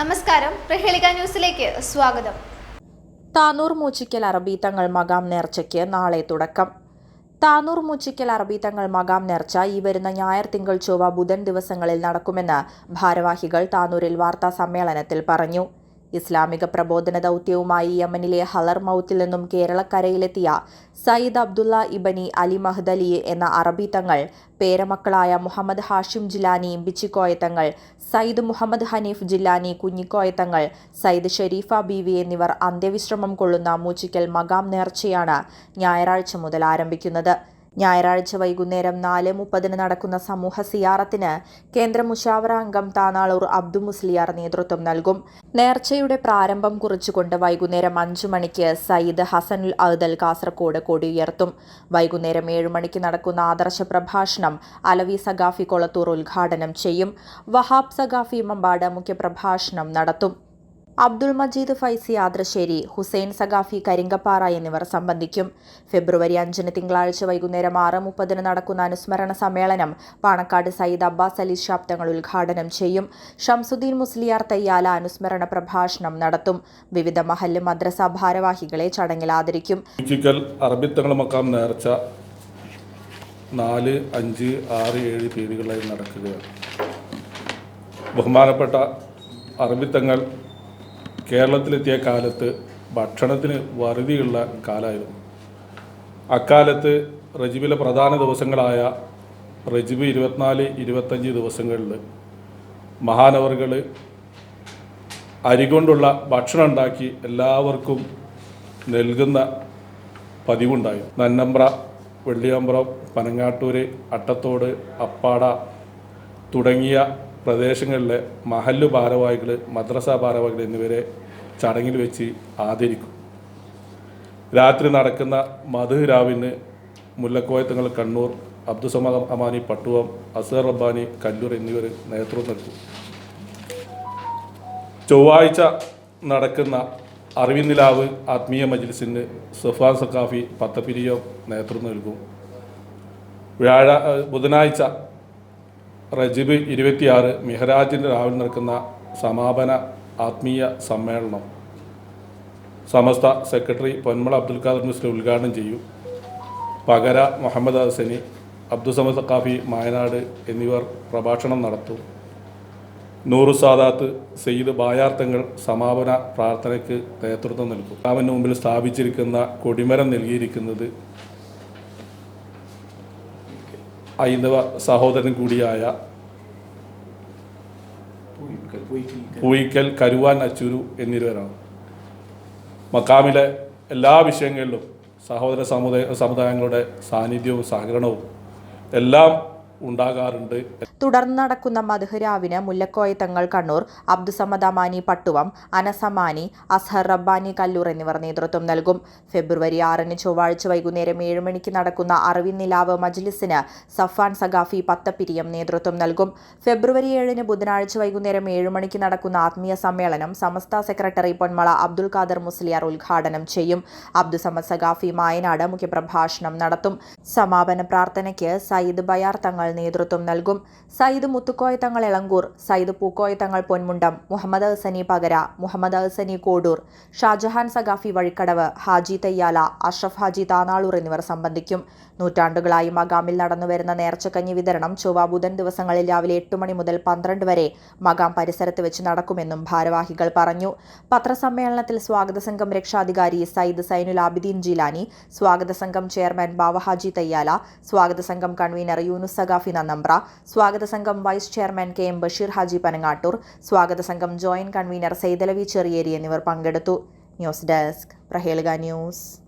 നമസ്കാരം. പ്രഹേളിക ന്യൂസിലേക്ക് സ്വാഗതം. താനൂർ മൂച്ചിക്കൽ അറബി തങ്ങൾ മകാം നേർച്ചയ്ക്ക് നാളെ തുടക്കം. താനൂർ മൂച്ചിക്കൽ അറബി തങ്ങൾ മകാം നേർച്ച ഈ വരുന്ന ഞായർ തിങ്കൾ ചൊവ്വ ബുധൻ ദിവസങ്ങളിൽ നടക്കുമെന്ന് ഭാരവാഹികൾ താനൂരിൽ വാർത്താ സമ്മേളനത്തിൽ പറഞ്ഞു. ഇസ്ലാമിക പ്രബോധന ദൗത്യവുമായി യമനിലെ ഹലർ മൌത്തിൽ നിന്നും കേരളക്കരയിലെത്തിയ സയ്യിദ് അബ്ദുള്ള ഇബനി അലി മഹ്ദലി എന്ന അറബി തങ്ങൾ പേരമക്കളായ മുഹമ്മദ് ഹാഷിം ജിലാനി ബിച്ചിക്കോയത്തങ്ങൾ സയ്യിദ് മുഹമ്മദ് ഹനീഫ് ജില്ലാനി കുഞ്ഞിക്കോയത്തങ്ങൾ സയ്യിദ് ഷെരീഫ ബീവി എന്നിവർ അന്ത്യവിശ്രമം കൊള്ളുന്ന മൂച്ചിക്കൽ മകാം നേർച്ചയാണ് ഞായറാഴ്ച മുതൽ ആരംഭിക്കുന്നത്. ഞായറാഴ്ച വൈകുന്നേരം നാല് മുപ്പതിന് നടക്കുന്ന സമൂഹ സിയാറത്തിന് കേന്ദ്ര മുഷാവറ അംഗം താനാളൂർ അബ്ദു മുസ്ലിയാർ നേതൃത്വം നൽകും. നേർച്ചയുടെ പ്രാരംഭം കുറിച്ചുകൊണ്ട് വൈകുന്നേരം അഞ്ചു മണിക്ക് സയ്യിദ് ഹസനുൽ അഹ്ദൽ കാസർകോട് കൊടിയുയർത്തും. വൈകുന്നേരം ഏഴു മണിക്ക് നടക്കുന്ന ആദർശ പ്രഭാഷണം അലവി സഗാഫി കൊളത്തൂർ ഉദ്ഘാടനം ചെയ്യും. വഹാബ് സഗാഫി മമ്പാട് മുഖ്യപ്രഭാഷണം നടത്തും. അബ്ദുൾ മജീദ് ഫൈസി ആദ്രശ്ശേരി ഹുസൈൻ സഗാഫി കരിങ്കപ്പാറ എന്നിവർ സംബന്ധിക്കും. ഫെബ്രുവരി അഞ്ചിന് തിങ്കളാഴ്ച വൈകുന്നേരം ആറ് മുപ്പതിന് നടക്കുന്ന അനുസ്മരണ സമ്മേളനം പാണക്കാട് സയ്യിദ് അബ്ബാസ് അലി ഷാബ് തങ്ങൾ ഉദ്ഘാടനം ചെയ്യും. ഷംസുദ്ദീൻ മുസ്ലിയാർ തയ്യാല അനുസ്മരണ പ്രഭാഷണം നടത്തും. വിവിധ മഹല്ല് മദ്രസ ഭാരവാഹികളെ ചടങ്ങിൽ ആദരിക്കും. മക്കാം നാല് അഞ്ച് ആറ് ഏഴ് തീയതികളായി നടക്കുകയാണ്. ബഹുമാനപ്പെട്ട അറബിത്തങ്ങൾ കേരളത്തിലെത്തിയ കാലത്ത് ഭക്ഷണത്തിന് വറുതിയുള്ള കാലമായിരുന്നു. അക്കാലത്ത് റജിബിലെ പ്രധാന ദിവസങ്ങളായ റജിബ് ഇരുപത്തിനാല് ഇരുപത്തഞ്ച് ദിവസങ്ങളിൽ മഹാനവറുകൾ അരി കൊണ്ടുള്ള ഭക്ഷണം ഉണ്ടാക്കി എല്ലാവർക്കും നൽകുന്ന പതിവുണ്ടായി. നന്നമ്പ്ര വെള്ളിയമ്പ്രം പനങ്ങാട്ടൂര് അട്ടത്തോട് അപ്പാട തുടങ്ങിയ പ്രദേശങ്ങളിലെ മഹല്ലു ഭാരവാഹികൾ മദ്രസ ഭാരവാഹികൾ എന്നിവരെ ചടങ്ങിൽ വെച്ച് ആദരിക്കും. രാത്രി നടക്കുന്ന മധു രാവിന് മുല്ലക്കോയത്തങ്ങൾ കണ്ണൂർ അബ്ദുസമദ് അമാനി പട്ടുവം അസർ റബ്ബാനി കല്ലൂർ എന്നിവർ നേതൃത്വം നൽകും. ചൊവ്വാഴ്ച നടക്കുന്ന അറിവിനിലാവ് ആത്മീയ മജ്ലിസിന് സഫാൻ സക്കാഫി പത്തപ്പിരിയോ നേതൃത്വം നൽകും. വ്യാഴ ബുധനാഴ്ച റജിബ് ഇരുപത്തിയാറ് മിഹ്റാജിന്റെ രാവിലെ നടക്കുന്ന സമാപന ആത്മീയ സമ്മേളനം സമസ്ത സെക്രട്ടറി പൊന്മള അബ്ദുൽ ഖാദർ മുസ്ലിം ഉദ്ഘാടനം ചെയ്യും. പകര മുഹമ്മദ് ഹസനി അബ്ദുസമദ് കാഫി മായനാട് എന്നിവർ പ്രഭാഷണം നടത്തും. നൂറു സാദാത്ത് സെയ്ദ് ബായാർത്ഥങ്ങൾ സമാപന പ്രാർത്ഥനയ്ക്ക് നേതൃത്വം നൽകും. അവന് മുമ്പിൽ സ്ഥാപിച്ചിരിക്കുന്ന കൊടിമരം നൽകിയിരിക്കുന്നത് ഹൈന്ദവ സഹോദരൻ കൂടിയായ പൂയിക്കൽ കരുവാൻ അച്ചൂരു എന്നിവരാണ് മക്കാമിലെ എല്ലാ വിഷയങ്ങളിലും സഹോദര സമുദായ സമുദായങ്ങളുടെ സാന്നിധ്യവും സഹകരണവും എല്ലാം ഉണ്ടാകാറുണ്ട്. തുടർന്ന് നടക്കുന്ന മധുഹരാവിന് മുല്ലക്കോയ തങ്ങൾ കണ്ണൂർ അബ്ദുസമദ് അമാനി പട്ടുവം അനസമാനി അസ്ഹർ റബ്ബാനി കല്ലൂർ എന്നിവർ നേതൃത്വം നൽകും. ഫെബ്രുവരി ആറിന് ചൊവ്വാഴ്ച വൈകുന്നേരം ഏഴ് മണിക്ക് നടക്കുന്ന അറിവിനിലാവ് മജ്ലിസിന് സഫാൻ സഖാഫി പത്തപ്പിരിയം നേതൃത്വം നൽകും. ഫെബ്രുവരി ഏഴിന് ബുധനാഴ്ച വൈകുന്നേരം ഏഴ് മണിക്ക് നടക്കുന്ന ആത്മീയ സമ്മേളനം സമസ്ത സെക്രട്ടറി പൊന്മള അബ്ദുൽ ഖാദർ മുസ്ലിയാർ ഉദ്ഘാടനം ചെയ്യും. അബ്ദുസമദ് സഖാഫി മായനാട് മുഖ്യപ്രഭാഷണം നടത്തും. സമാപന പ്രാർത്ഥനയ്ക്ക് സയ്യിദ് ബയാർ തങ്ങൾ നേതൃത്വം നൽകും. സയ്യിദ് മുത്തുക്കോയ തങ്ങൾ എളങ്കൂർ സയ്യിദ് പൂക്കോയ തങ്ങൾ പൊന്മുണ്ടം മുഹമ്മദ് ഹസനി പകര മുഹമ്മദ് ഹസനി കോഡൂർ ഷാജഹാൻ സഗാഫി വഴിക്കടവ് ഹാജി തയ്യാല അഷ്റഫ് ഹാജി താനാളൂർ എന്നിവർ സംബന്ധിക്കും. നൂറ്റാണ്ടുകളായി മകാമിൽ നടന്നുവരുന്ന നേർച്ചക്കഞ്ഞി വിതരണം ചൊവ്വ ബുധൻ ദിവസങ്ങളിൽ രാവിലെ എട്ട് മണി മുതൽ പന്ത്രണ്ട് വരെ മകാം പരിസരത്ത് വെച്ച് നടക്കുമെന്നും ഭാരവാഹികൾ പറഞ്ഞു. പത്രസമ്മേളനത്തിൽ സ്വാഗത സംഘം രക്ഷാധികാരി സയ്യിദ് സൈനുൽ ആബിദീൻ ജിലാനി സ്വാഗത സംഘം ചെയർമാൻ ബാവഹാജി തയ്യാല സ്വാഗത സംഘം കൺവീനർ യൂനുസ് സഗാഫി നന്നമ്പ്ര സ്വാഗത സംഘം vice chairman K M Basheer Haji Panangattur സ്വാഗത സംഘം ജോയിന്റ് കൺവീനർ സെയ്തലവി ചെറിയേരി എന്നിവർ പങ്കെടുത്തു. News desk Prahelika news.